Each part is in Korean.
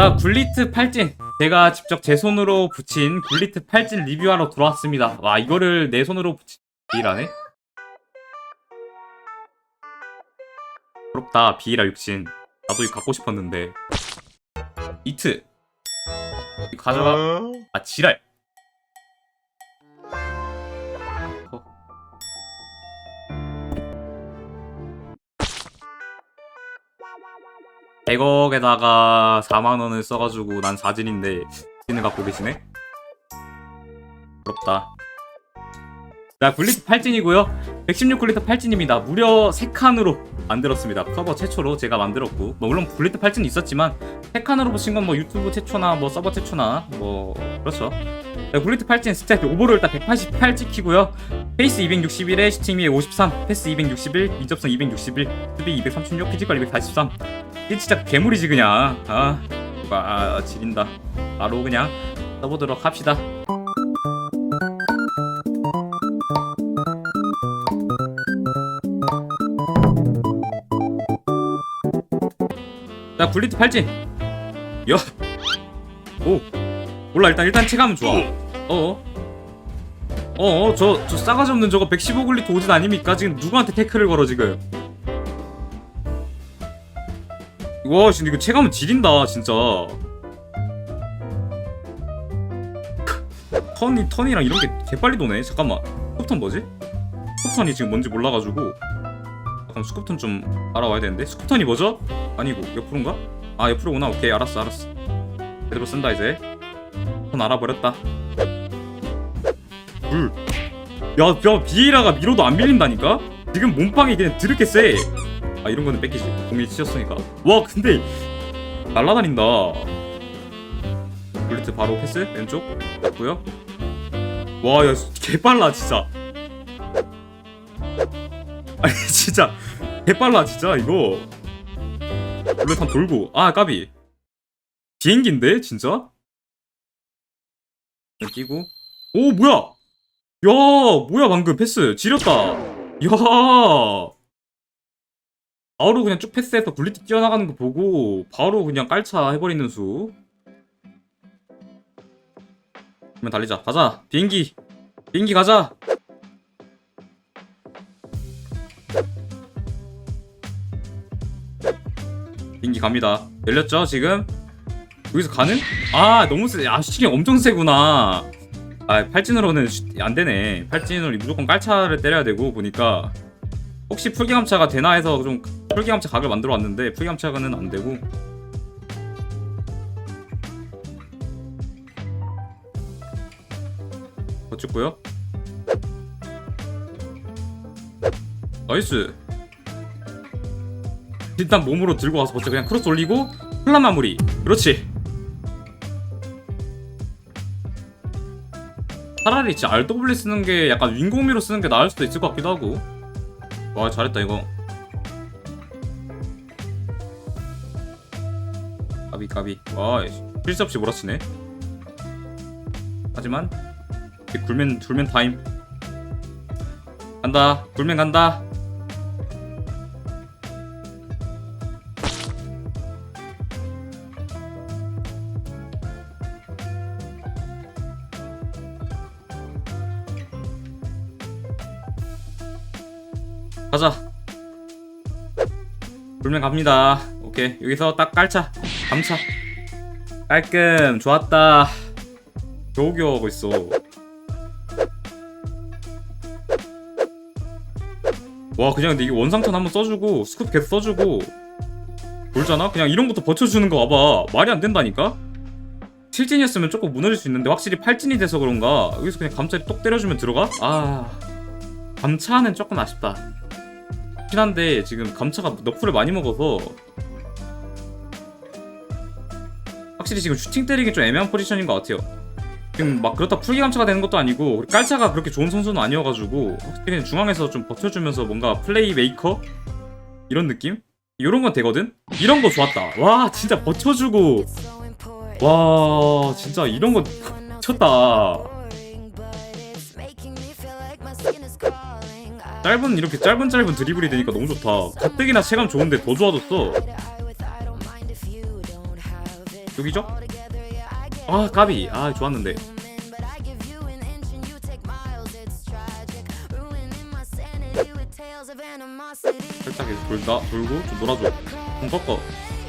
자 굴리트 팔진 제가 직접 제 손으로 붙인 굴리트 팔진 리뷰하러 돌아왔습니다. 와 이거를 내 손으로 붙인 비일하네? 부럽다 비일아 육신. 나도 이거 갖고 싶었는데. 이트. 가져가. 아 지랄 100억에다가 4만원을 써가지고 난 사진인데 진을 갖고 계시네? 부럽다. 자 굴리트 8진이고요. 116굴리트 8진입니다. 무려 3칸으로 만들었습니다. 서버 최초로 제가 만들었고 뭐 물론 굴리트 8진 있었지만 3칸으로 보신 건 뭐 유튜브 최초나 뭐 서버 최초나 뭐 그렇죠. 자, 굴리트 8진 스텝 오버로 일단 188 찍히고요. 페이스 261에 슈팅이 53 패스 261 민접성 261 수비 236 피지컬 243 이게 진짜 괴물이지 그냥. 아, 아 지린다. 바로 그냥 써보도록 합시다. 자 굴리트 팔진 야오. 몰라 일단 일단 체감은 좋아. 어어. 어어 저, 저 싸가지 없는 저거 115 굴리트 오진 아닙니까? 지금 누구한테 태클을 걸어 지금 와 진짜 이거 체감은 지린다 진짜 턴이 턴이랑 이런 게 개빨리 도네 잠깐만 스쿠턴 뭐지? 스쿠턴이 지금 뭔지 몰라가지고 잠깐 스쿠턴 좀 알아와야 되는데 스쿠턴이 뭐죠? 아니고 옆으로인가? 아 옆으로구나 오케이 알았어 알았어 제대로 쓴다 이제 턴 알아버렸다 불 야, 야 비에라가 밀어도 안 밀린다니까? 지금 몸빵이 그냥 드럽게 세. 아 이런 거는 뺏기지. 공이 치셨으니까. 와 근데 날라다닌다. 블리트 바로 패스 왼쪽 됐고요. 와야 개빨라 진짜. 아니 진짜 개빨라 진짜 이거. 블루탄 돌고 아 까비. 비행기인데 진짜? 끼고 오 뭐야? 야, 뭐야 방금 패스 지렸다. 야, 바로 그냥 쭉 패스해서 굴리트 뛰어나가는 거 보고 바로 그냥 깔차 해버리는 수. 그러면 달리자. 가자. 비행기. 비행기 가자. 비행기 갑니다. 열렸죠 지금? 여기서 가는? 아 너무 세. 아 시계 엄청 세구나. 아 팔진으로는 슈- 안 되네. 팔진으로 무조건 깔차를 때려야 되고 보니까 혹시 풀기감차가 되나 해서 좀 풀기감차 각을 만들어 왔는데 풀기감차는 안 되고 어쨌고요. 나이스. 일단 몸으로 들고 와서 버텨 그냥 크로스 올리고 플라 마무리. 그렇지. 차라리 진짜 RW 쓰는 게 약간 윙공미로 쓰는 게 나을 수도 있을 것 같기도 하고 와 잘했다 이거 까비 까비 와 실수 없이 몰아치네 하지만 굴맨 굴맨 타임 간다 굴맨 간다 가자. 불면 갑니다. 오케이. 여기서 딱 깔차. 감차. 깔끔. 좋았다. 겨우겨우 하고 있어. 와, 그냥 근데 이게 원상턴 한번 써주고, 스쿱 계속 써주고, 돌잖아? 그냥 이런 것도 버텨주는 거 봐봐. 말이 안 된다니까? 7진이었으면 조금 무너질 수 있는데, 확실히 8진이 돼서 그런가? 여기서 그냥 감차리 똑 때려주면 들어가? 아. 감차는 조금 아쉽다. 좋긴 한데 지금 감차가 너프를 많이 먹어서 확실히 지금 슈팅 때리기 좀 애매한 포지션인 것 같아요. 지금 막 그렇다 풀기 감차가 되는 것도 아니고 깔차가 그렇게 좋은 선수는 아니어가지고 확실히 중앙에서 좀 버텨주면서 뭔가 플레이 메이커 이런 느낌? 이런 건 되거든? 이런 거 좋았다. 와 진짜 버텨주고 와 진짜 이런 거 쳤다. 짧은 이렇게 짧은 짧은 드리블이 되니까 너무 좋다. 가뜩이나 체감 좋은데 더 좋아졌어. 여기죠? 아 까비. 아 좋았는데. 살짝 계속 돌다 돌고 좀 놀아줘. 좀 꺾어.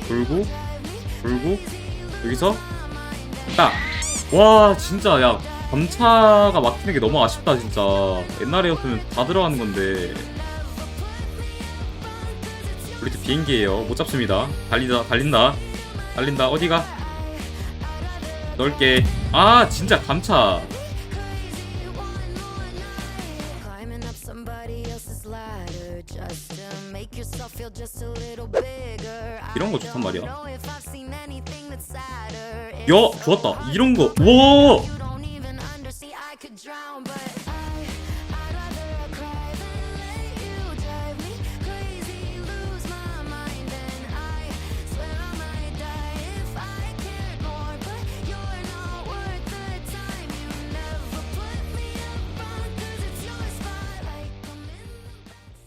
돌고 돌고. 여기서. 딱와 진짜. 야 검차가 막히는 게 너무 아쉽다 진짜. 옛날에였으면 다 들어가는 건데. 우리 집 비행기예요. 못 잡습니다. 달리다 달린다. 달린다. 어디가 넓게 아 진짜 감차. 이런 거 좋단 말이야. 야 좋았다 이런 거와